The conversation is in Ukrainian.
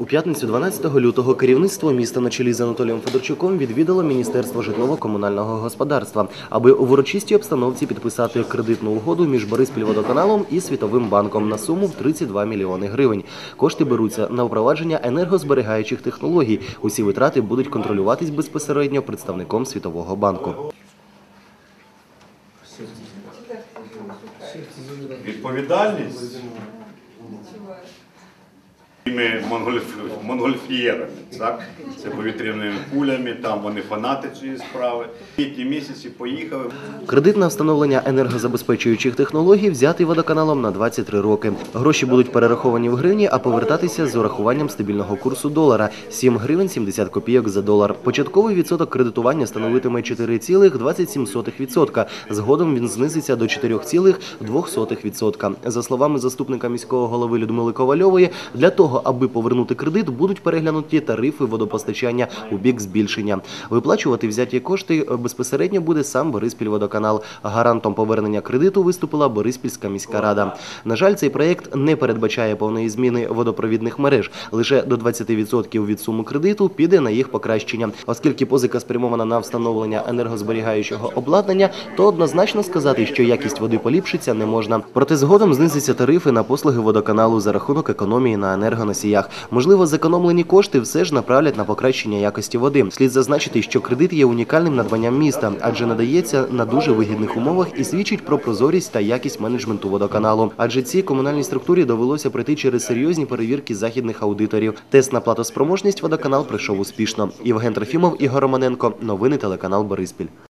У п'ятницю 12 лютого керівництво міста на чолі з Анатолієм Федорчуком відвідало Міністерство житлово-комунального господарства, аби у урочистій обстановці підписати кредитну угоду між Бориспільводоканалом і Світовим банком на суму в 32 мільйони гривень. Кошти беруться на впровадження енергозберігаючих технологій. Усі витрати будуть контролюватись безпосередньо представником Світового банку. Відповідальність монгольфієрами, так? Це повітряними кулями, там вони фанати цієї справи. Літні місяці поїхали. Кредит на встановлення енергозабезпечуючих технологій взятий водоканалом на 23 роки. Гроші будуть перераховані в гривні, а повертатися з урахуванням стабільного курсу долара 7 гривень 70 копійок за долар. Початковий відсоток кредитування становитиме 4,27%. Згодом він знизиться до 4,2%. За словами заступника міського голови Людмили Ковальової, для того, аби повернути кредит, будуть переглянуті тарифи водопостачання у бік збільшення. Виплачувати взяті кошти безпосередньо буде сам Бориспільводоканал. Гарантом повернення кредиту виступила Бориспільська міська рада. На жаль, цей проєкт не передбачає повної зміни водопровідних мереж. Лише до 20% від суми кредиту піде на їх покращення, оскільки позика спрямована на встановлення енергозберігаючого обладнання, то однозначно сказати, що якість води поліпшиться не можна. Проте згодом знизяться тарифи на послуги водоканалу за рахунок економії на енергоносіях. Можливо, зекономлені кошти все ж направлять на покращення якості води. Слід зазначити, що кредит є унікальним надбанням міста, адже надається на дуже вигідних умовах і свідчить про прозорість та якість менеджменту водоканалу. Адже цій комунальній структурі довелося пройти через серйозні перевірки західних аудиторів. Тест на платоспроможність водоканал пройшов успішно. Євген Трофімов, Ігор Романенко. Новини телеканал Бориспіль.